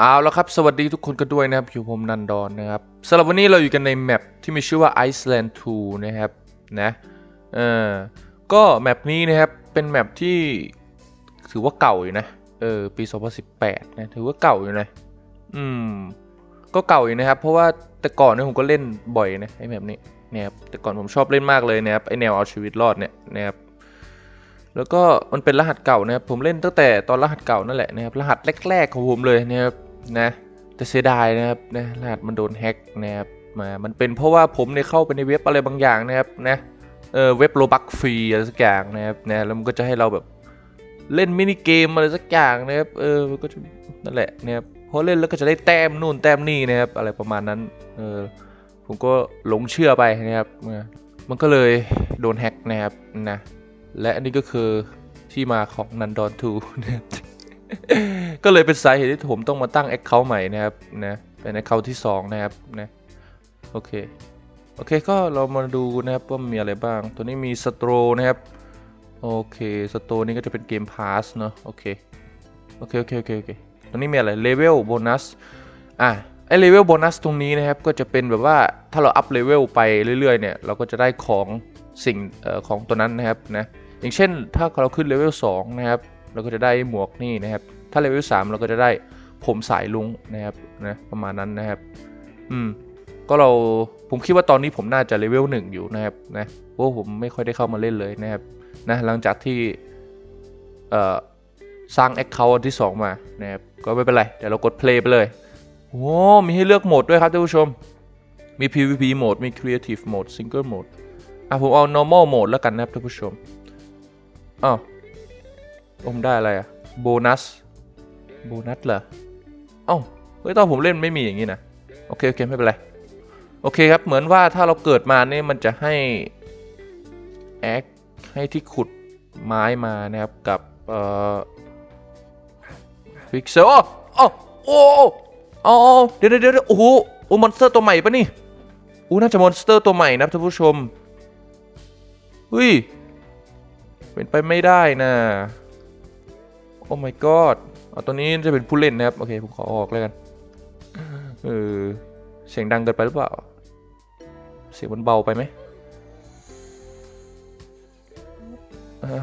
เอาแล้วครับ สวัสดีทุกคนกันด้วยนะครับอยู่ผมนันดอนนะครับสำหรับวันนี้เราอยู่กันในแมปที่มีชื่อว่า Iceland 2 นะครับนะเออก็แมปนี้นะครับเป็นแมปที่ถือว่าเก่าอยู่นะเออปี 2018 นะถือว่าเก่าอยู่นะอืมก็เก่าอยู่นะครับ เพราะว่าแต่ก่อนเนี่ยผมก็เล่นบ่อยนะไอ้แมปนี้นะครับแต่ก่อนผมชอบเล่นมากเลยนะครับไอ้แนวเอาชีวิตรอดเนี่ยนะครับแล้วก็มันเป็นรหัสเก่านะครับผมเล่นตั้งแต่ตอนรหัสเก่านั่นแหละนะครับรหัสแรกๆของผมเลยนะครับ นะแต่เสียดายนะครับนะรหัสมันโดนแฮ็กนะครับมามันเป็นเพราะว่าผมเนี่ยเข้าไปในเว็บอะไรบางอย่างนะครับนะเออเว็บโลบักฟรีอะไรสักอย่างนะครับนะแล้วมันก็จะให้เราแบบเล่นมินิเกมอะไรสักอย่างนะครับเออมันก็จะนั่นแหละนะครับพอเล่นแล้วก็จะได้แต้มนู่นแต้มนี่นะครับอะไรประมาณนั้นเออผมก็หลงเชื่อไปนะครับมันก็เลยโดนแฮ็กนะครับนะและอันนี้ก็คือที่มาของนันดอนทูนะครับ ก็เลยเป็นสาเหตุที่ผมต้องมาตั้ง Account ใหม่นะครับนะเป็น Account ที่ 2 นะครับนะโอเคโอเคก็เรามาดูนะครับว่ามีอะไรบ้าง ตัวนี้มีสโตรนะครับโอเคสโตรนี่ก็จะเป็นเกมพาสเนาะโอเคโอเคโอเคโอเคโอเคตัวนี้มีอะไรเลเวลโบนัสอะไอเลเวลโบนัสตรงนี้นะครับก็จะเป็นแบบว่าถ้าเราอัพเลเวลไปเรื่อยๆเนี่ยเราก็จะได้ของสิ่งออของตัวนั้นนะครับนะอย่างเช่นถ้าเราขึ้นเลเวล2นะครับ เราก็จะได้หมวกนี่นะครับ ถ้าเลเวล3เราก็จะได้ผมสายลุงนะครับนะประมาณนั้นนะครับ อืม ก็เราผมคิดว่าตอนนี้ผมน่าจะเลเวล1อยู่นะครับนะเพราะผมไม่ค่อยได้เข้ามาเล่นเลยนะครับนะหลังจากที่เอ่อสร้าง Account ที่ 2 มานะครับก็ไม่เป็นไร เดี๋ยวเรากด play ไปเลยโอ้มีให้เลือกโหมดด้วยครับท่านผู้ชม มี PVP โหมดมี Creative โหมด Single โหมดอะผมเอา normal โหมดแล้วกันนะครับท่านผู้ชมอ้าว ผมได้อะไรอะโบนัสโบนัสเหรอ เอ้า เฮ้ยตอนผมเล่นไม่มีอย่างนี้นะ โอเค โอเค ไม่เป็นไร โอเคครับ เหมือนว่าถ้าเราเกิดมาเนี่ยมันจะให้แอคให้ที่ขุดไม้มานะครับกับเอ่อพิกเซลโอ้โอ้โอ้โอ้เดี๋ยวเดี๋ยวเดี๋ยวโอ้โหโอ้มอนสเตอร์ตัวใหม่ปะนี่อู้น่าจะมอนสเตอร์ตัวใหม่นะท่านผู้ชมเฮ้ยเป็นไปไม่ได้นะ โอ้ my god เอาตัวนี้จะเป็นผู้เล่นนะครับ โอเค ผมขอออกแล้วกัน เออ เสียงดังเกินไปหรือเปล่า เสียงมันเบาไปไหมอะ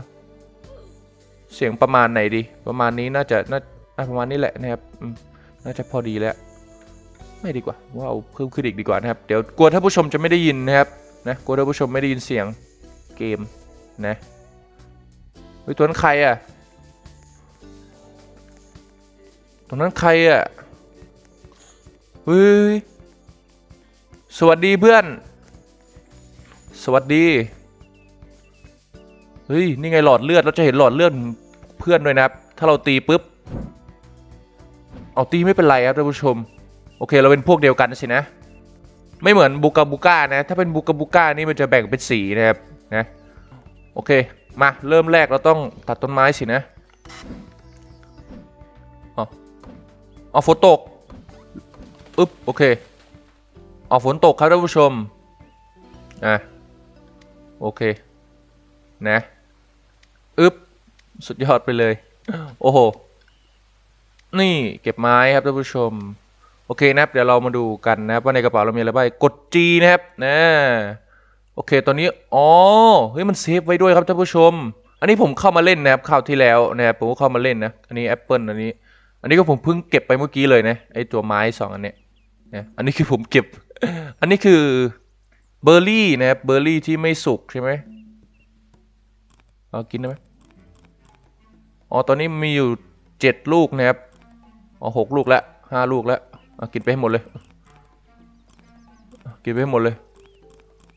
เสียงประมาณไหนดี ประมาณนี้น่าจะ น่า ประมาณนี้แหละนะครับ น่าจะพอดีแล้ว ไม่ดีกว่าว่าเอาเพิ่มขึ้นอีกดีกว่านะครับ เดี๋ยวกลัวท่านผู้ชมจะไม่ได้ยินนะครับ นะกลัวท่านผู้ชมไม่ได้ยินเสียงเกมนะเฮ้ยตัวนั้นใครอะ ตัวนั้นใครอะเฮ้ยสวัสดีเพื่อน สวัสดี เฮ้ย นี่ไงหลอดเลือด เราจะเห็นหลอดเลือดเพื่อนด้วยนะครับ ถ้าเราตีปุ๊บ เอาตีไม่เป็นไรครับท่านผู้ชม โอเค เราเป็นพวกเดียวกันสินะ ไม่เหมือนบูกาบูก้านะ ถ้าเป็นบูกาบูก้านี่มันจะแบ่งเป็นสีนะครับ นะ โอเค มา เริ่มแรกเราต้องตัดต้นไม้สินะ เอาฝนตกอึ๊บโอเคเอาฝนตกครับท่านผู้ชมอะโอเคนะอึ๊บสุดยอดไปเลย โอ้โห นี่เก็บไม้ครับท่านผู้ชม โอเคนะครับ เดี๋ยวเรามาดูกันนะครับว่าในกระเป๋าเรามีอะไรบ้างกด G นะครับนะโอเค ตอนนี้ อ๋อ เฮ้ย มันเซฟไว้ด้วยครับท่านผู้ชม อันนี้ผมเข้ามาเล่นนะครับ คราวที่แล้วนะครับผมก็เข้ามาเล่นนะ อันนี้ Apple อันนี้ อันนี้ก็ผมเพิ่งเก็บไปเมื่อกี้เลยนะไอตัวไม้สองอันเนี้ยนะอันนี้คือผมเก็บ อันนี้คือเบอร์รี่นะครับเบอร์รี่ที่ไม่สุกใช่ไหมเอากินได้ไหมอ๋อตอนนี้มีอยู่เจ็ดลูกนะครับอ๋อหกลูกแล้วห้าลูกแล้วเอากินไปให้หมดเลยกินไปให้หมดเลย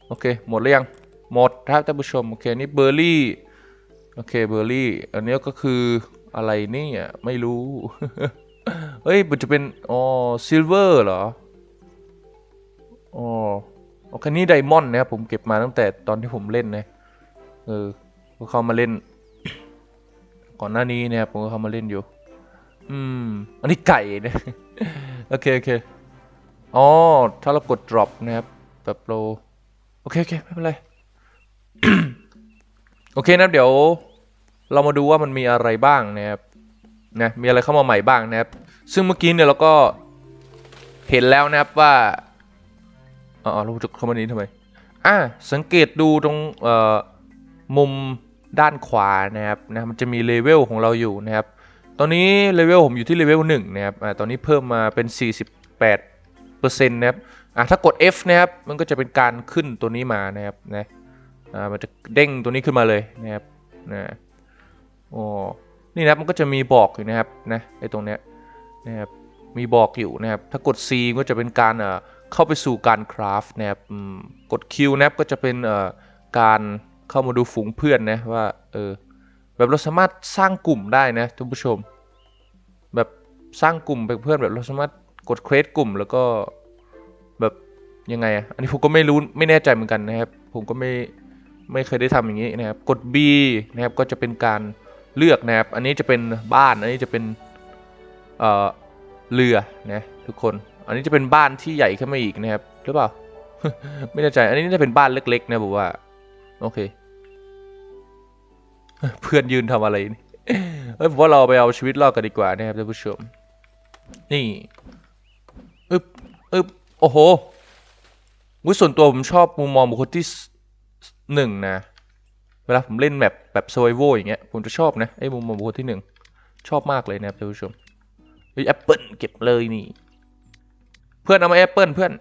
โอเคหมดหรือยังหมดครับท่านผู้ชมโอเคนี่เบอร์รี่โอเคเบอร์รี่อันนี้ก็คือ อะไรนี่อะไม่รู้ เฮ้ย มันจะเป็น อ๋อ ซิลเวอร์เหรอ อ๋อโอเคนี่ไดมอนด์นะครับ ผมเก็บมาตั้งแต่ตอนที่ผมเล่นนะ เออก็เข้ามาเล่น ก่อนหน้านี้เนี่ยผมก็เข้ามาเล่นอยู่ อืม อันนี้ไก่เนี่ยโอเค โอเค อ๋อ ถ้าเรากด drop นะครับ แบบโล โอเค โอเค ไม่เป็นไร โอเคนะเดี๋ยว เรามาดูว่ามันมีอะไรบ้างนะครับนะมีอะไรเข้ามาใหม่บ้างนะครับ ซึ่งเมื่อกี้เนี่ยเราก็เห็นแล้วนะครับว่าอ๋อเราจะเข้ามานี้ทำไมอะสังเกตดูตรงเอ่อมุมด้านขวานะครับนะมันจะมีเลเวลของเราอยู่นะครับ ตอนนี้เลเวลผมอยู่ที่เลเวลหนึ่งนะครับอ่าตอนนี้เพิ่มมาเป็น 48เปอร์เซ็นต์นะครับอ่าถ้ากด F นะครับมันก็จะเป็นการขึ้นตัวนี้มานะครับนะอ่ามันจะเด้งตัวนี้ขึ้นมาเลยนะครับนะ โอ้นี่นะครับมันก็จะมีบอกอยู่นะครับนะไอ้ตรงเนี้ยนะครับมีบอกอยู่นะครับถ้ากด C ก็จะเป็นการเอ่อเข้าไปสู่การคราฟนะครับกด Q นะครับก็จะเป็นเอ่อการเข้ามาดูฝูงเพื่อนนะว่าเออแบบเราสามารถสร้างกลุ่มได้นะท่านผู้ชม แบบสร้างกลุ่มเป็นเพื่อนแบบเราสามารถกดเครดกลุ่มแล้วก็แบบยังไงอะอันนี้ผมก็ไม่รู้ไม่แน่ใจเหมือนกันนะครับ ผมก็ไม่ไม่เคยได้ทำอย่างนี้นะครับ กด B นะครับก็จะเป็นการ เลือกนะครับ อันนี้จะเป็นบ้าน อันนี้จะเป็นเอ่อเรือนะทุกคน อันนี้จะเป็นบ้านที่ใหญ่ขึ้นมาอีกนะครับหรือเปล่า ไม่แน่ใจ อันนี้น่าจะเป็นบ้านเล็กๆนะผมว่า โอเค เพื่อนยืนทำอะไรนี่เฮ้ยผมว่าเราไปเอาชีวิตรอดกันดีกว่านะครับท่านผู้ชม นี่อึบอึบโอ้โหวิส่วนตัวผมชอบมุมมองบุคคลที่หนึ่งนะ เวลาผมเล่นแบบแบบ survival อย่างเงี้ยผมจะชอบนะไอ้มุมมองบุคคลที่หนึ่งชอบมากเลยนะครับท่านผู้ชมเฮ้ยแอปเปิลเก็บเลยนี่ เพื่อนเอามาแอปเปิลเพื่อน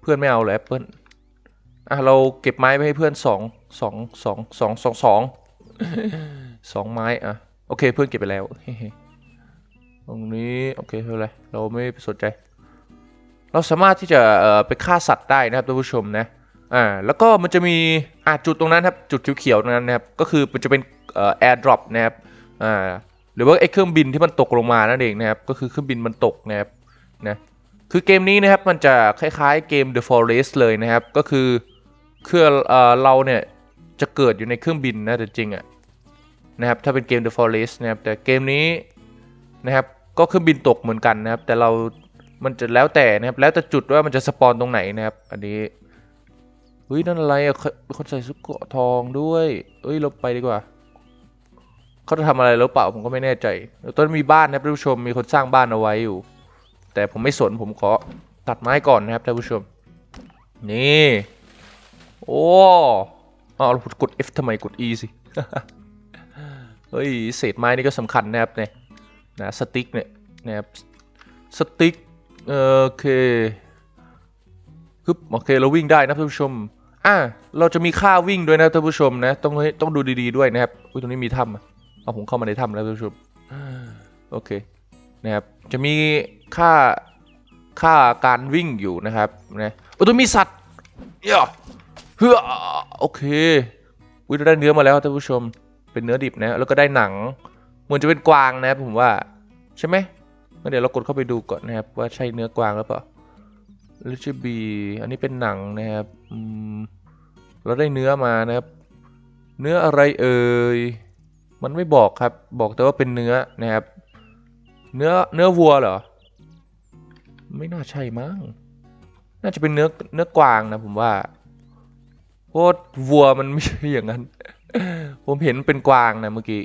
เพื่อนไม่เอาเลยแอปเปิลอะเราเก็บไม้ไปให้เพื่อนสองสองสองสองสองสองสองไม้อะโอเคเพื่อนเก็บไปแล้วตรงนี้โอเคไม่เป็นไรเราไม่สนใจ เราสามารถที่จะไปฆ่าสัตว์ได้นะครับท่านผู้ชมนะ อ่าแล้วก็มันจะมีอ่าจุดตรงนั้นครับจุดเขียวๆตรงนั้นนะครับก็คือมันจะเป็นเอ่อแอร์ดรอปนะครับอ่าหรือว่าไอ้เครื่องบินที่มันตกลงมานั่นเองนะครับก็คือเครื่องบินมันตกนะครับนะคือเกมนี้นะครับมันจะคล้ายๆเกม The Forest เลยนะครับ ก็คือเคือเอ่อเราเนี่ยจะเกิดอยู่ในเครื่องบินนะแต่จริงอะนะครับถ้าเป็นเกม The Forest นะครับแต่เกมนี้นะครับก็เครื่องบินตกเหมือนกันนะครับ แต่เรามันจะแล้วแต่นะครับแล้วแต่จุดว่ามันจะสปอนตรงไหนนะครับ อันนี้ เฮ้ยนั่นอะไรอะคนใส่ชุดเกาะทองด้วยเอ้ยเราไปดีกว่า เขาจะทำอะไรหรือเปล่าผมก็ไม่แน่ใจต้นมีบ้านนะครับท่านผู้ชมมีคนสร้างบ้านเอาไว้อยู่ แต่ผมไม่สนผมขอตัดไม้ก่อนนะครับท่านผู้ชม นี่ โอ้เอาเรากด F ทำไมกด E สิเฮ้ยเศษไม้นี่ก็สำคัญนะครับเนี่ยนะสติ๊กเนี่ยนะครับสติ๊กเออโอเคฮึบโอเคเราวิ่งได้นะท่านผู้ชม อะเราจะมีค่าวิ่งด้วยนะท่านผู้ชมนะ ต้องต้องดูดีๆด้วยนะครับอุ้ยตรงนี้มีถ้ำอะเอาผมเข้ามาในถ้ำแล้วท่านผู้ชมโอเคนะครับจะมีค่าค่าการวิ่งอยู่นะครับนะโอ้ยตรงมีสัตว์เหี้ยเฮ้อโอเคอุ้ยเราได้เนื้อมาแล้วท่านผู้ชม เป็นเนื้อดิบนะแล้วก็ได้หนังเหมือนจะเป็นกวางนะครับผมว่าใช่ไหมเดี๋ยวเรากดเข้าไปดูก่อนนะครับว่าใช่เนื้อกวางหรือเปล่า ลิชบีอันนี้เป็นหนังนะครับอืมเราได้เนื้อมานะครับ เนื้ออะไรเอ่ย มันไม่บอกครับ บอกแต่ว่าเป็นเนื้อนะครับ เนื้อเนื้อวัวเหรอ ไม่น่าใช่มั้ง น่าจะเป็นเนื้อเนื้อกวางนะผมว่าเพราะวัวมันไม่ใช่อย่างนั้น ผมเห็นเป็นกวางนะเมื่อกี้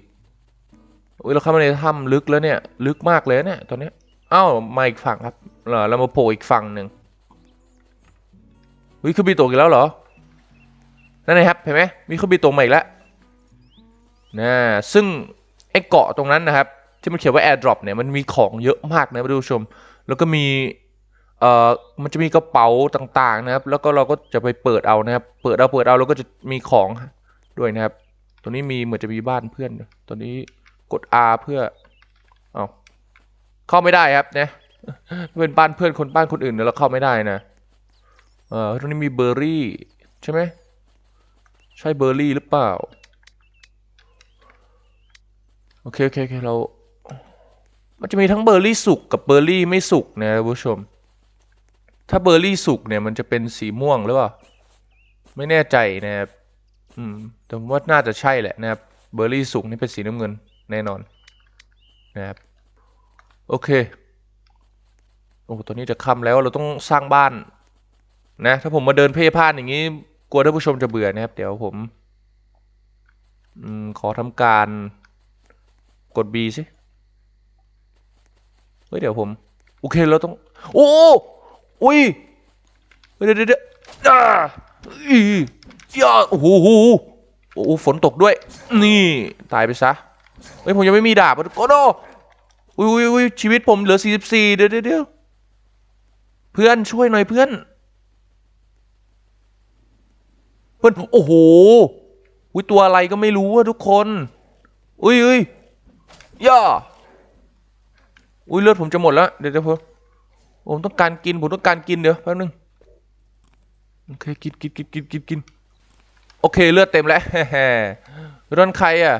อุ้ยเราเข้ามาในถ้ำลึกแล้วเนี่ย ลึกมากเลยเนี่ยตอนนี้อ้าวมาอีกฝั่งครับเหรอเรามาโผล่อีกฝั่งหนึ่ง อุ้ยเครื่องบินตกอีกแล้วเหรอ นั่นไงครับเห็นไหมมีเครื่องบินตกมาอีกแล้วนะซึ่งไอ้เกาะตรงนั้นนะครับ ที่มันเขียนว่า airdrop เนี่ยมันมีของเยอะมากนะท่านผู้ชม แล้วก็มีเอ่อมันจะมีกระเป๋าต่างๆนะครับ แล้วก็เราก็จะไปเปิดเอานะครับ เปิดเอาเปิดเอาแล้วก็จะมีของด้วยนะครับ ตัวนี้มีเหมือนจะมีบ้านเพื่อนตัวนี้กด R เพื่อเอาเข้าไม่ได้ครับเนี่ยเป็นบ้านเพื่อนคนบ้านคนอื่นเนี่ยเราเข้าไม่ได้นะ เออตรงนี้มีเบอร์รี่ใช่ไหมใช่เบอร์รี่หรือเปล่า โอเคโอเคโอเคเรา มันจะมีทั้งเบอร์รี่สุกกับเบอร์รี่ไม่สุกนะท่านผู้ชม ถ้าเบอร์รี่สุกเนี่ยมันจะเป็นสีม่วงหรือเปล่า ไม่แน่ใจนะครับ อืม แต่ว่าน่าจะใช่แหละนะครับ เบอร์รี่สุกนี่เป็นสีน้ำเงินแน่นอนนะครับ โอเค โอ้ตอนนี้จะค่ำแล้วเราต้องสร้างบ้าน นะถ้าผมมาเดินเพ่พ่านอย่างนี้ กลัวท่านผู้ชมจะเบื่อนะครับ เดี๋ยวผมอขอทำการกด B สิเฮ้ยเดี๋ยวผม โอเคเราต้อง โอ้อุ้ยเดี๋ยวเดี๋ยวเดี๋ยวอ่าอีย่าโอ้โหโอ้โหโอโหฝนตกด้วย นี่ ตายไปซะเฮ้ยผมยังไม่มีดาบอะโกโดอุ้ยอุ้ยอุ้ยชีวิตผมเหลือ 44 เดี๋ยวเดี๋ยวเดี๋ยวเพื่อนช่วยหน่อยเพื่อน เพื่อนโอ้โหอุ้ยตัวอะไรก็ไม่รู้อะทุกคนอุ้ยอุ้ยย่าอุ้ยเลือดผมจะหมดแล้วเดี๋ยวเดี๋ยวผมผมต้องการกินผมต้องการกินเดี๋ยวแป๊บนึงโอเคกินกินกินกินกินกินโอเคเลือดเต็มแล้วร่อนใครอะ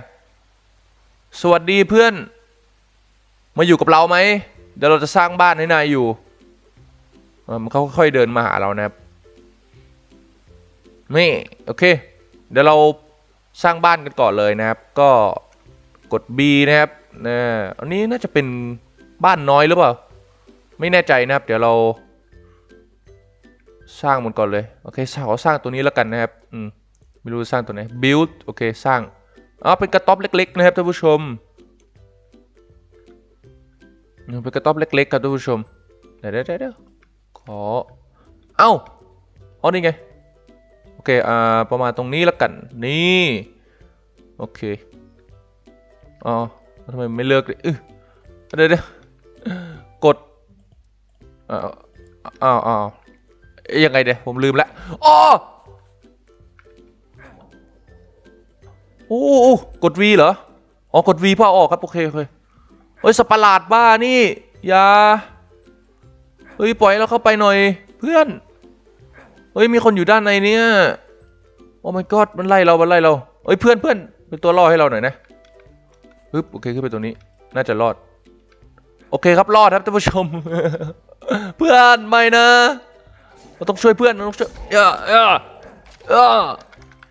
สวัสดีเพื่อน มาอยู่กับเราไหมเดี๋ยวเราจะสร้างบ้านให้นายอยู่มันเขาค่อยๆเดินมาหาเรานะครับ นี่โอเค เดี๋ยวเราสร้างบ้านกันก่อนเลยนะครับ ก็กด B นะครับนะอันนี้น่าจะเป็นบ้านน้อยหรือเปล่า ไม่แน่ใจนะครับ เดี๋ยวเรา สร้างมันก่อนเลยโอเคขอสร้างตัวนี้แล้วกันนะครับอืมไม่รู้สร้างตัวไหน build โอเคสร้างอ๋อเป็นกระต๊อบเล็ก ๆ นะครับท่านผู้ชมเป็นกระต๊อบเล็กๆครับท่านผู้ชมเดี๋ยวเดี๋ยวเดี๋ยวขอเอ้าอ๋อนี่ไง เคอ่าประมาณตรงนี้แล้วกันนี่โอเคอ๋อทำไมไม่เลือกเลยเดี๋ยวเดี๋ยวกดอ้าวอ้าวอ้าวเอ๊ะยังไงเนี่ยผมลืมแล้วอ๋อโอ้โอ้กด V เหรออ๋อกด V เพื่อออกครับโอเคโอเคเฮ้ยสปาร์ลาดบ้านี่อย่าเฮ้ยปล่อยเราเข้าไปหน่อยเพื่อน เฮ้ยมีคนอยู่ด้านในเนี่ยโอ้ my god มันไล่เรา มันไล่เราเฮ้ยเพื่อนเพื่อนเป็นตัวล่อให้เราหน่อยนะปึ๊บโอเคขึ้นไปตรงนี้ น่าจะรอด โอเคครับรอดครับท่านผู้ชม เพื่อนไม่นะเราต้องช่วยเพื่อนเราต้องช่วยเอ้อเอ้อเอ้อ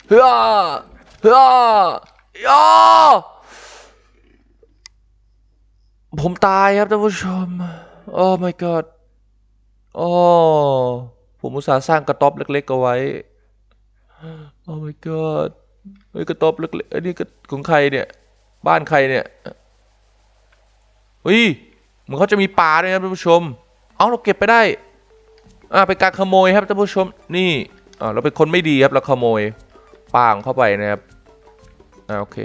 เฮ้อเฮ้อเอ้อผมตายครับท่านผู้ชม โอ้ my god โอ้ ผมอุตส่าห์สร้างกระต๊อบเล็กๆเอาไว้ โอ้ my god เฮ้ยกระต๊อบเล็กๆอันนี้ก็ของใครเนี่ย บ้านใครเนี่ยเฮ้ยเหมือนเขาจะมีปลาด้วยครับท่านผู้ชม เอาเราเก็บไปได้ อ่าเป็นการขโมยครับท่านผู้ชม นี่ อ่าเราเป็นคนไม่ดีครับเราขโมยปลาของเข้าไปนะครับ อ่าโอเค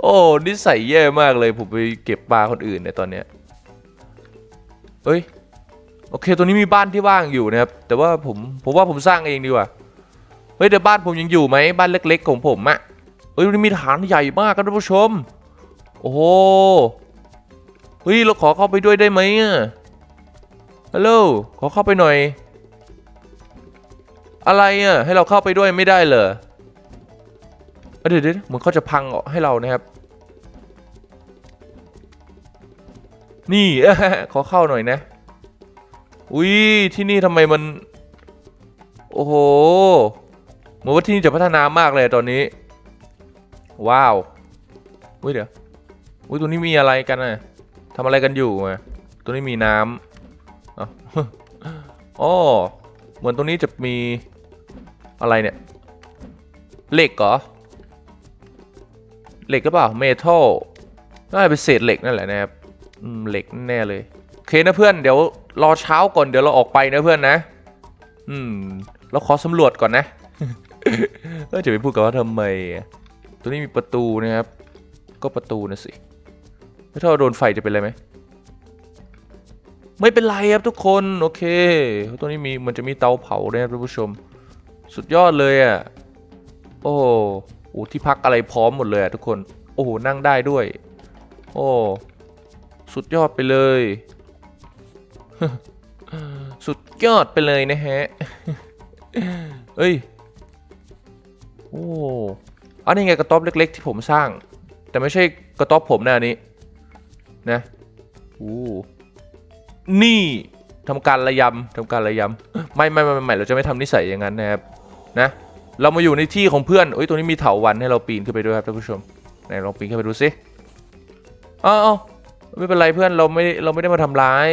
โอ้นิสัยแย่มากเลยผมไปเก็บปลาคนอื่นในตอนเนี้ยเฮ้ย โอเคตัวนี้มีบ้านที่ว่างอยู่นะครับ แต่ว่าผมผมว่าผมสร้างเองดีกว่า เฮ้ยแต่บ้านผมยังอยู่ไหมบ้านเล็ก ๆ ของผมอะเฮ้ยมันมีฐานใหญ่มากครับท่านผู้ชม โอ้โห เฮ้ยเราขอเข้าไปด้วยได้ไหมอะฮัลโหลขอเข้าไปหน่อย อะไรอะให้เราเข้าไปด้วยไม่ได้เหรอเอ้ยเดี๋ยวเดี๋ยวเหมือนเขาจะพังออกให้เรานะครับ นี่ขอเข้าหน่อยนะ อุ้ยที่นี่ทำไมมัน โอ้โหเหมือนว่าที่นี่จะพัฒนามากเลยตอนนี้ ว้าวอุ้ยเดี๋ยวอุ้ยตัวนี้มีอะไรกันน่ะทำอะไรกันอยู่อะตัวนี้มีน้ำอ๋อเหมือนตรงนี้จะมีอะไรเนี่ยเหล็กเหรอเหล็กหรือเปล่าเมทัลน่าจะเป็นเศษเหล็กนั่นแหละนะครับอืมเหล็กแน่เลย เคนะเพื่อนเดี๋ยวรอเช้าก่อนเดี๋ยวเราออกไปนะเพื่อนนะ อืมเราขอสำรวจก่อนนะเออจะไปพูดกับว่าทำไม ตัวนี้มีประตูนะครับ ก็ประตูนะสิถ้าเราโดนไฟจะเป็นไรไหมไม่เป็นไรครับทุกคนโอเคตัวนี้มีมันจะมีเตาเผาด้วยนะครับท่านผู้ชม สุดยอดเลยอะโอ้โหที่พักอะไรพร้อมหมดเลยอะทุกคน โอ้โหนั่งได้ด้วย โอ้สุดยอดไปเลย สุดยอดไปเลยนะฮะ เอ้ย โอ้อันนี้ไงกระต๊อบเล็ก ๆ ที่ผมสร้าง แต่ไม่ใช่กระต๊อบผมนะอันนี้ นะโอ้นี่ทำการระยำทำการระยำไม่ไม่ไม่ไม่เราจะไม่ทำนิสัยอย่างนั้นนะครับ นะ เรามาอยู่ในที่ของเพื่อนเอ้ยตัวนี้มีเถาวันให้เราปีนขึ้นไปด้วยครับท่านผู้ชม ไหนลองปีนขึ้นไปดูสิอ้าวอ้าว ไม่เป็นไรเพื่อนเราไม่เราไม่ได้มาทำร้าย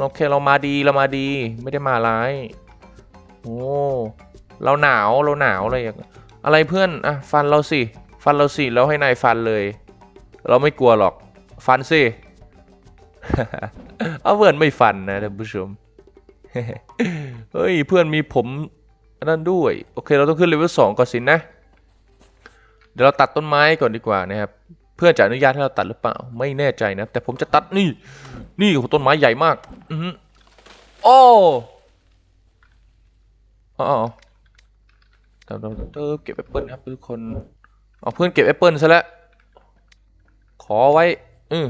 โอเคเรามาดีเรามาดี ไม่ได้มาร้ายโอ้เราหนาวเราหนาวอะไรอย่างอะไรเพื่อนอะฟันเราสิฟันเราสิแล้วให้นายฟันเลย เราไม่กลัวหรอก ฟันสิเอาเพื่อนไม่ฟันนะท่านผู้ชมเฮ้ยเพื่อนมีผมนนั่นด้วย โอเค เราต้องขึ้นเลเวลสองก่อนสินะ เดี๋ยวเราตัดต้นไม้ก่อนดีกว่านะครับ เพื่อจะอนุญาตให้เราตัดหรือเปล่า ไม่แน่ใจนะ แต่ผมจะตัดนี่ นี่โอ้โหต้นไม้ใหญ่มาก อือโอ้อ๋อเราเราเออเก็บแอปเปิลครับทุกคน เอาเพื่อนเก็บแอปเปิลซะแล้ว ขอไว้ อือ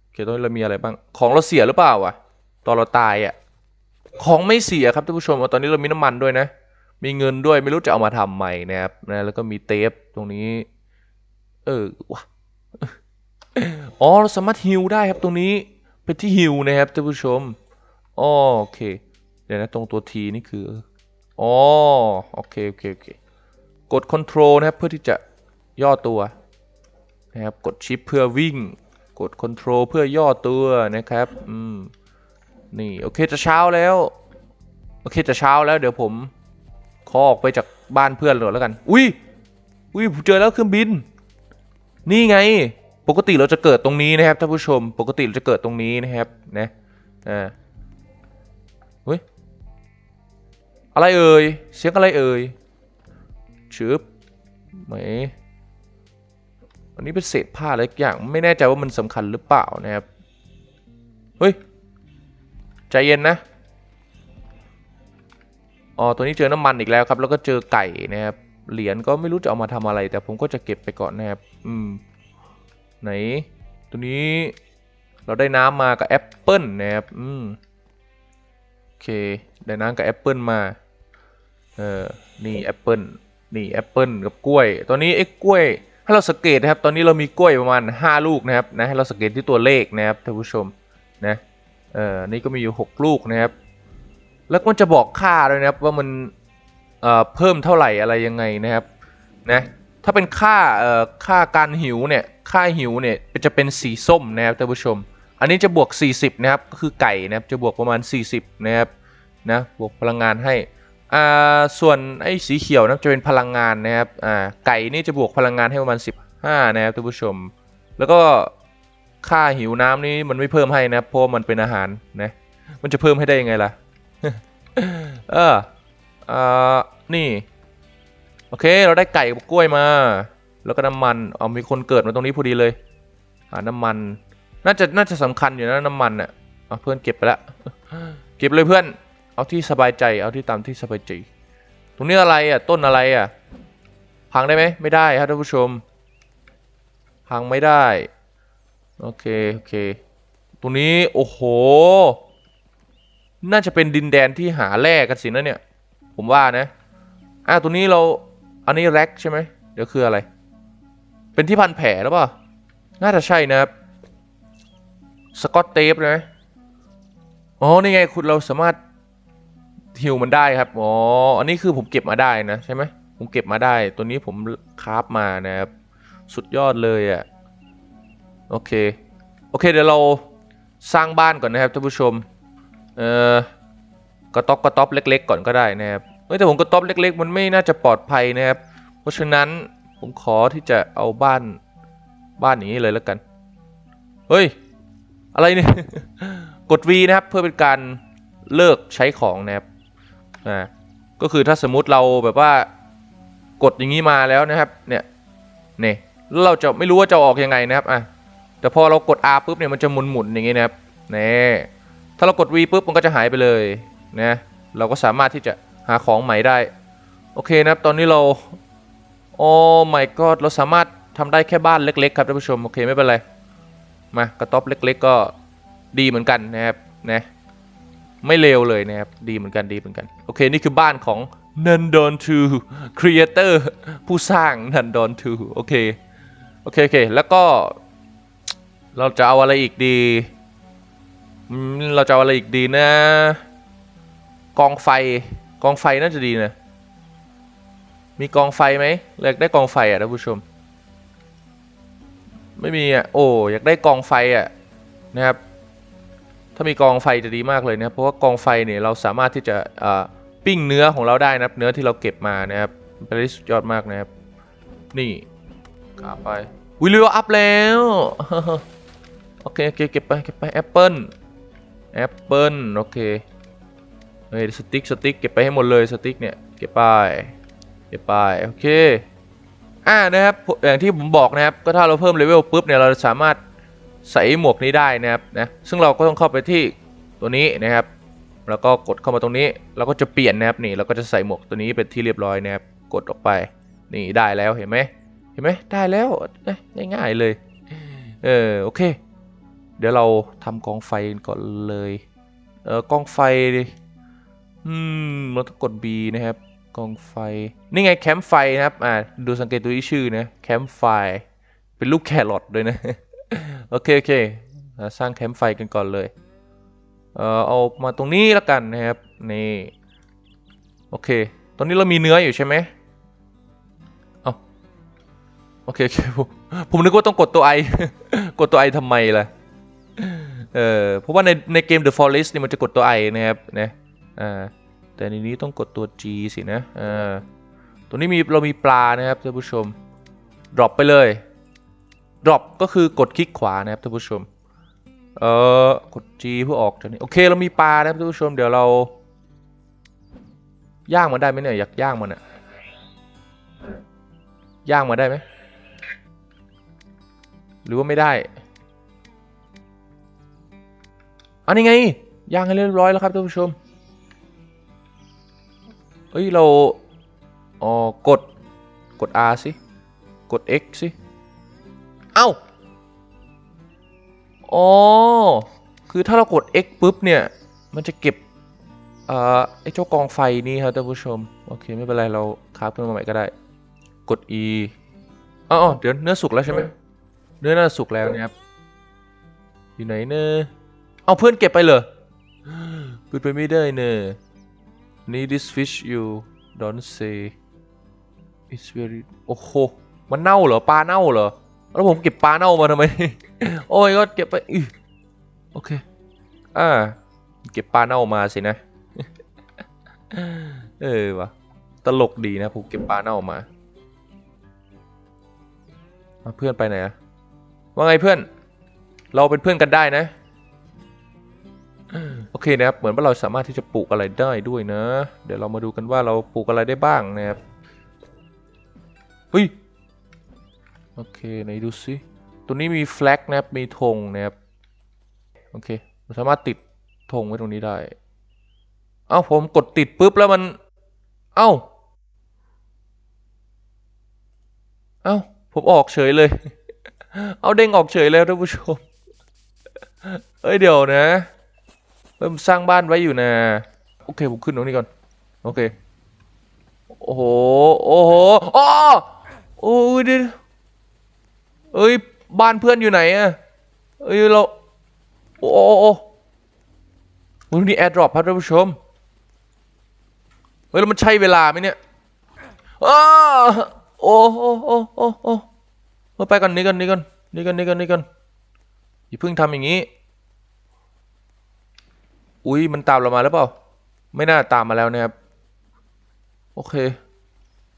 โอเคตอนนี้เรามีอะไรบ้าง ของเราเสียหรือเปล่าวะ ตอนเราตายอะ ของไม่เสียครับท่านผู้ชม ตอนนี้เรามีน้ำมันด้วยนะ มีเงินด้วยไม่รู้จะเอามาทำใหม่นะครับ นะ แล้วก็มีเทปตรงนี้ เออวะอ๋อเราสามารถฮิลได้ครับตรงนี้เป็นที่ฮิลนะครับท่านผู้ชมอ๋อโอเค เดี๋ยวนะตรงตัวทีนี่คืออ๋อโอเคโอเคโอเคกด Ctrl นะครับเพื่อที่จะย่อตัวนะครับกดชิปเพื่อวิ่ง กด Ctrl เพื่อย่อตัวนะครับอืมนี่โอเคจะเช้าแล้วโอเคจะเช้าแล้วเดี๋ยวผมขอออกไปจากบ้านเพื่อนเลยแล้วกัน อุ้ยอุ้ยผมเจอแล้วเครื่องบิน นี่ไงปกติเราจะเกิดตรงนี้นะครับท่านผู้ชมปกติเราจะเกิดตรงนี้นะครับนะอ่าเฮ้ยอะไรเอ่ยเสียงอะไรเอ่ยชึบไหมอันนี้เป็นเศษผ้าอะไรอย่างไม่แน่ใจว่ามันสำคัญหรือเปล่านะครับเฮ้ยใจเย็นนะอ๋อตัวนี้เจอน้ำมันอีกแล้วครับ แล้วก็เจอไก่นะครับ เหรียญก็ไม่รู้จะเอามาทำอะไร แต่ผมก็จะเก็บไปก่อนนะครับ อืม ไหน ตัวนี้เราได้น้ำมากับแอปเปิลนะครับ อืม โอเค ได้น้ำกับแอปเปิลมา เออ นี่แอปเปิลนี่แอปเปิลกับกล้วย ตอนนี้ไอ้กล้วยให้เราสังเกตนะครับ ตอนนี้เรามีกล้วยประมาณ 5 ลูกนะครับ นะ ให้เราสังเกตที่ตัวเลขนะครับท่านผู้ชม นะ เออนี่ก็มีอยู่ 6 ลูกนะครับ แล้วมันจะบอกค่าด้วยนะครับว่ามัน เอ่อเพิ่มเท่าไหร่อะไรยังไงนะครับนะถ้าเป็นค่าเอ่อค่าการหิวเนี่ยค่าหิวเนี่ยจะเป็นสีส้มนะครับท่านผู้ชม อันนี้จะบวก 40 นะครับก็คือไก่นะครับจะบวกประมาณ 40 นะครับนะบวกพลังงานให้อ่าส่วนไอ้สีเขียวนะจะเป็นพลังงานนะครับอ่าไก่นี่จะบวกพลังงานให้ประมาณ 15 นะครับท่านผู้ชม แล้วก็ค่าหิวน้ำนี่มันไม่เพิ่มให้นะเพราะมันเป็นอาหารนะมันจะเพิ่มให้ได้ยังไงล่ะเออ อ่อนี่ โอเค เราได้ไก่กับกล้วยมา แล้วก็น้ำมัน เอามีคนเกิดมาตรงนี้พอดีเลยหาน้ำมัน น่าจะน่าจะสำคัญอยู่นะน้ำมันอะเอาเพื่อนเก็บไปละเก็บเลยเพื่อน เอาที่สบายใจ เอาที่ตามที่สบายใจ ตรงนี้อะไรอะ ต้นอะไรอะ พังได้ไหมไม่ได้ครับท่านผู้ชม พังไม่ได้ โอเค โอเค ตรงนี้ โอ้โห น่าจะเป็นดินแดนที่หาแร่กันสินะเนี่ย ผมว่านะ อะตัวนี้เรา อันนี้แร็กใช่ไหม เดี๋ยวคืออะไร เป็นที่พันแผลหรือเปล่า น่าจะใช่นะครับ สกอตเทปนะอ๋อ นี่ไงคุณเราสามารถฮิวมันได้ครับ อ๋อ อันนี้คือผมเก็บมาได้นะใช่ไหม ผมเก็บมาได้ ตัวนี้ผมคราฟมานะครับ สุดยอดเลยอะ่ะ โอเค โอเค เดี๋ยวเราสร้างบ้านก่อนนะครับท่านผู้ชม เออ กระต๊อบกระต๊อบเล็ก ๆ ก่อนก็ได้นะครับเฮ้ยแต่ผมกระต๊อบเล็ก ๆ มันไม่น่าจะปลอดภัยนะครับ เพราะฉะนั้นผมขอที่จะเอาบ้านบ้านอย่างนี้เลยแล้วกัน เฮ้ย อะไรเนี่ย กด V นะครับเพื่อเป็นการเลิกใช้ของนะครับ อ่า ก็คือถ้าสมมุติเราแบบว่ากดอย่างนี้มาแล้วนะครับ เนี่ยเนี่ยแล้วเราจะไม่รู้ว่าจะออกยังไงนะครับ อะ แต่พอเรากด R ปุ๊บเนี่ยมันจะหมุนๆอย่างนี้นะครับ นี่ ถ้าเรากด V ปุ๊บมันก็จะหายไปเลย นะเราก็สามารถที่จะหาของใหม่ได้ โอเคนะครับตอนนี้เราโอ้ my god เราสามารถทำได้แค่บ้านเล็ก ๆ ครับท่านผู้ชมโอเคไม่เป็นไรมากระต๊อบเล็ก ๆ ก็ดีเหมือนกันนะครับนะไม่เลวเลยนะครับดีเหมือนกันดีเหมือนกัน โอเค นี่คือบ้านของ n a n d o n 2 Creator ผู้สร้าง n a n d o n 2โอเคโอเคโอเคแล้วก็ เราจะเอาอะไรอีกดี เราจะเอาอะไรอีกดีนะ กองไฟกองไฟน่าจะดีนะ มีกองไฟไหมอยากได้กองไฟอะท่านผู้ชม ไม่มีอะโอ้อยากได้กองไฟอะนะครับ ถ้ามีกองไฟจะดีมากเลยนะครับเพราะว่ากองไฟเนี่ยเราสามารถที่จะอ่าปิ้งเนื้อของเราได้นะครับเนื้อที่เราเก็บมานะครับเป็นที่สุดยอดมากนะครับ นี่กลับไปวิลเลอัพแล้วโอเคโอเคเก็บไปเก็บไปแอปเปิลแอปเปิลโอเค เฮ้ยสติ๊กสติ๊กเก็บไปให้หมดเลยสติ๊กเนี่ยเก็บไปเก็บไปโอเคอ่านะครับอย่างที่ผมบอกนะครับก็ถ้าเราเพิ่มเลเวลปุ๊บเนี่ยเราสามารถใส่หมวกนี้ได้นะครับนะซึ่งเราก็ต้องเข้าไปที่ตัวนี้นะครับ แล้วก็กดเข้ามาตรงนี้เราก็จะเปลี่ยนนะครับนี่เราก็จะใส่หมวกตัวนี้เป็นที่เรียบร้อยนะครับกดออกไปนี่ได้แล้วเห็นไหมเห็นไหมได้แล้วง่ายๆเลยเออโอเค เดี๋ยวเราทำกองไฟก่อนเลยเออกองไฟดิ อืมเราต้องกด B นะครับกองไฟ นี่ไงแคมป์ไฟนะครับ อ่า ดูสังเกตตัวที่ชื่อนะ แคมป์ไฟ เป็นรูปแครอทด้วยนะ โอเค โอเค สร้างแคมป์ไฟกันก่อนเลย เออเอามาตรงนี้แล้วกันนะครับ นี่ โอเค ตอนนี้เรามีเนื้ออยู่ใช่ไหมเอาโอเคโอเคผมผมนึกว่าต้องกดตัวไอกดตัวไอทำไมล่ะ เออเพราะว่าในในเกม The Forest นี่มันจะกดตัว I นะครับนะ อ่าแต่ในนี้ต้องกดตัว G สินะอ่าตัวนี้มีเรามีปลานะครับท่านผู้ชม drop ไปเลย drop ก็คือกดคลิกขวานะครับท่านผู้ชมเออกด G เพื่อออกจากนี้โอเคเรามีปลานะครับท่านผู้ชมเดี๋ยวเราย่างมันได้ไหมเนี่ยอยากย่างมันอะย่างมันได้ไหมหรือว่าไม่ได้อันนี้ไงย่างให้เรียบร้อยแล้วครับท่านผู้ชม เฮ้ยเราอ๋อกดกด R สิ กด X สิ เอ้า อ๋อ คือถ้าเรากด X ปุ๊บเนี่ย มันจะเก็บเอ่อไอ้เจ้ากองไฟนี้ครับท่านผู้ชม โอเค ไม่เป็นไร เราคราฟขึ้นมาใหม่ก็ได้ กด E อ๋อเดี๋ยวเนื้อสุกแล้วใช่ไหมเนื้อน่าสุกแล้วนะครับอยู่ไหนเนอะเอาเพื่อนเก็บไปเหรอเป็นไปไม่ได้เนอะ Need this fish you don't say it's very โอ้โห มันเน่าเหรอ ปลาเน่าเหรอ แล้วผมเก็บปลาเน่ามาทำไม โอ้ยก็เก็บไปอโอเค อ่า เก็บปลาเน่ามาสินะ เออวะตลกดีนะผมเก็บปลาเน่ามาเอาเพื่อนไปไหนอะว่าไงเพื่อน เราเป็นเพื่อนกันได้นะ เคนะครับ เหมือนว่าเราสามารถที่จะปลูกอะไรได้ด้วยนะ เดี๋ยวเรามาดูกันว่าเราปลูกอะไรได้บ้างนะครับ เฮ้ย โอเคไหนดูสิตัวนี้มีแฟลกนะครับ มีธงนะครับ โอเคเราสามารถติดธงไว้ตรงนี้ได้ เอ้าผมกดติดปุ๊บแล้วมัน เอ้า เอ้าผมออกเฉยเลย เอาเด้งออกเฉยแล้วท่านผู้ชม เอ้ยเดี๋ยวนะ เริ่มสร้างบ้านไว้อยู่นะ โอเคผมขึ้นตรงนี้ก่อน โอเค โอ้โห โอ้โหอ้อโอ้ยเดี๋ยวเอ้ย บ้านเพื่อนอยู่ไหนอะเอ้ยเรา โอ้โอ้โอ้วันนี้แอร์ดรอปครับท่านผู้ชม เฮ้ยแล้วมันใช่เวลาไหมเนี่ยอ้าโอ้โอ้โอ้โอ้โอ้เอาไปก่อนนี้ก่อนนี้ก่อนนี่ก่อนนี่ก่อนนี่ก่อนอย่าเพิ่งทำอย่างนี้ อุ้ยมันตามเรามาหรือเปล่า ไม่น่าตามมาแล้วนะครับโอเค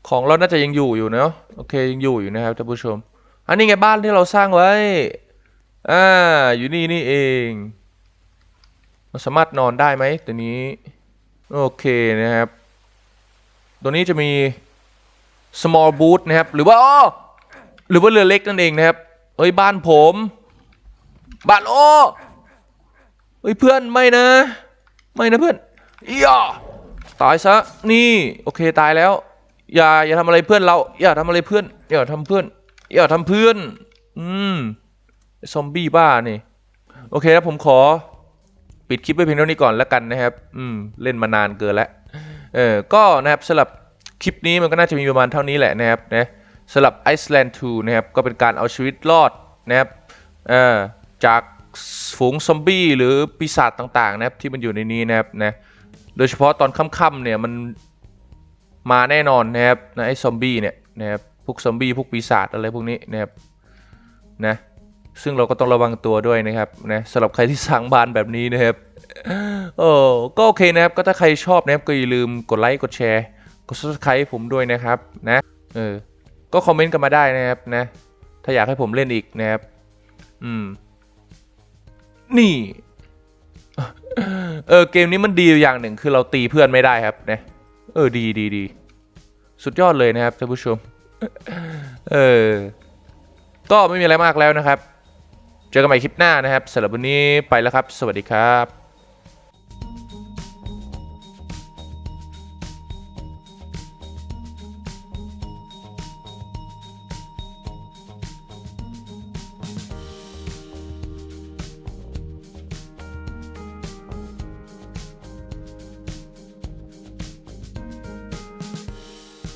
ของเราน่าจะยังอยู่อยู่เนาะโอเคยังอยู่อยู่นะครับท่านผู้ชมอันนี้ไงบ้านที่เราสร้างไว้อ่าอยู่นี่นี่เองเราสามารถนอนได้ไหมตัวนี้โอเคนะครับ ตัวนี้จะมี small boat นะครับ หรือว่าอ้อหรือว่าเรือเล็กนั่นเองนะครับเอ้ยบ้านผม บ้านโอ้ เฮ้ยเพื่อนไม่นะ ไม่นะเพื่อนอย่าตายซะนี่โอเคตายแล้ว อย่าอย่าทำอะไรเพื่อนเรา อย่าทำอะไรเพื่อนอย่าทำเพื่อนอย่าทำเพื่อน อืมไอ้ซอมบี้บ้านี่โอเคแล้วผมขอ ปิดคลิปไว้เพียงเท่านี้ก่อนแล้วกันนะครับ อืมเล่นมานานเกินแล้วเออก็นะครับสำหรับคลิปนี้มันก็น่าจะมีประมาณเท่านี้แหละนะครับนะสำหรับ Iceland 2 นะครับ ก็เป็นการเอาชีวิตรอดนะครับเอ่อจาก ฝูงซอมบี้หรือปีศาจต่างๆนะครับที่มันอยู่ในนี้นะครับนะโดยเฉพาะตอนค่ำๆเนี่ยมันมาแน่นอนนะครับนะไอ้ซอมบี้เนี่ยนะครับพวกซอมบี้พวกปีศาจอะไรพวกนี้นะครับนะซึ่งเราก็ต้องระวังตัวด้วยนะครับนะสำหรับใครที่สร้างบ้านแบบนี้นะครับโอ้ก็โอเคนะครับก็ถ้าใครชอบนะครับก็อย่าลืมกดไลค์กดแชร์กด subscribe ผมด้วยนะครับนะเออก็คอมเมนต์กันมาได้นะครับนะถ้าอยากให้ผมเล่นอีกนะครับอืม นี่ เออเกมนี้มันดีอยู่อย่างหนึ่งคือเราตีเพื่อนไม่ได้ครับนะเออดีดีดีสุดยอดเลยนะครับท่านผู้ชม เออ ก็ไม่มีอะไรมากแล้วนะครับ เจอกันใหม่คลิปหน้านะครับสำหรับวันนี้ไปแล้วครับ สวัสดีครับ